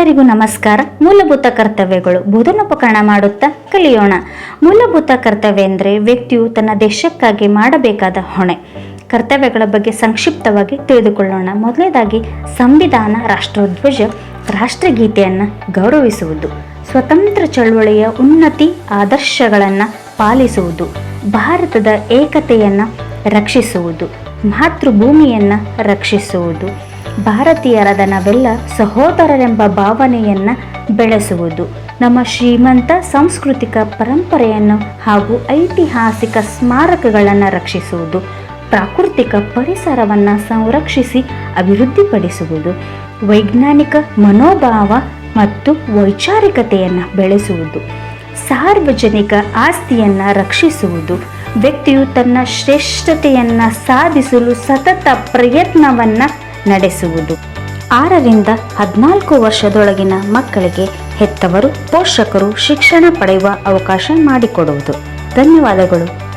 ಎಲ್ಲರಿಗೂ ನಮಸ್ಕಾರ. ಮೂಲಭೂತ ಕರ್ತವ್ಯಗಳು ಬೋಧನೋಪಕರಣ ಮಾಡುತ್ತಾ ಕಲಿಯೋಣ. ಮೂಲಭೂತ ಕರ್ತವ್ಯ ಅಂದರೆ ವ್ಯಕ್ತಿಯು ತನ್ನ ದೇಶಕ್ಕಾಗಿ ಮಾಡಬೇಕಾದ ಹೊಣೆ. ಕರ್ತವ್ಯಗಳ ಬಗ್ಗೆ ಸಂಕ್ಷಿಪ್ತವಾಗಿ ತಿಳಿದುಕೊಳ್ಳೋಣ. ಮೊದಲನೇದಾಗಿ, ಸಂವಿಧಾನ ರಾಷ್ಟ್ರಧ್ವಜ ರಾಷ್ಟ್ರಗೀತೆಯನ್ನು ಗೌರವಿಸುವುದು. ಸ್ವತಂತ್ರ ಚಳವಳಿಯ ಉನ್ನತಿ ಆದರ್ಶಗಳನ್ನು ಪಾಲಿಸುವುದು. ಭಾರತದ ಏಕತೆಯನ್ನು ರಕ್ಷಿಸುವುದು. ಮಾತೃಭೂಮಿಯನ್ನು ರಕ್ಷಿಸುವುದು. ಭಾರತೀಯರಾದ ನಾವೆಲ್ಲ ಸಹೋದರರೆಂಬ ಭಾವನೆಯನ್ನು ಬೆಳೆಸುವುದು. ನಮ್ಮ ಶ್ರೀಮಂತ ಸಾಂಸ್ಕೃತಿಕ ಪರಂಪರೆಯನ್ನು ಹಾಗೂ ಐತಿಹಾಸಿಕ ಸ್ಮಾರಕಗಳನ್ನು ರಕ್ಷಿಸುವುದು. ಪ್ರಾಕೃತಿಕ ಪರಿಸರವನ್ನು ಸಂರಕ್ಷಿಸಿ ಅಭಿವೃದ್ಧಿಪಡಿಸುವುದು. ವೈಜ್ಞಾನಿಕ ಮನೋಭಾವ ಮತ್ತು ವೈಚಾರಿಕತೆಯನ್ನು ಬೆಳೆಸುವುದು. ಸಾರ್ವಜನಿಕ ಆಸ್ತಿಯನ್ನು ರಕ್ಷಿಸುವುದು. ವ್ಯಕ್ತಿಯು ತನ್ನ ಶ್ರೇಷ್ಠತೆಯನ್ನು ಸಾಧಿಸಲು ಸತತ ಪ್ರಯತ್ನವನ್ನು ನಡೆಸುವುದು. ಆರರಿಂದ ಹದಿನಾಲ್ಕು ವರ್ಷದೊಳಗಿನ ಮಕ್ಕಳಿಗೆ ಹೆತ್ತವರು ಪೋಷಕರು ಶಿಕ್ಷಣ ಪಡೆಯುವ ಅವಕಾಶ ಮಾಡಿಕೊಡುವುದು. ಧನ್ಯವಾದಗಳು.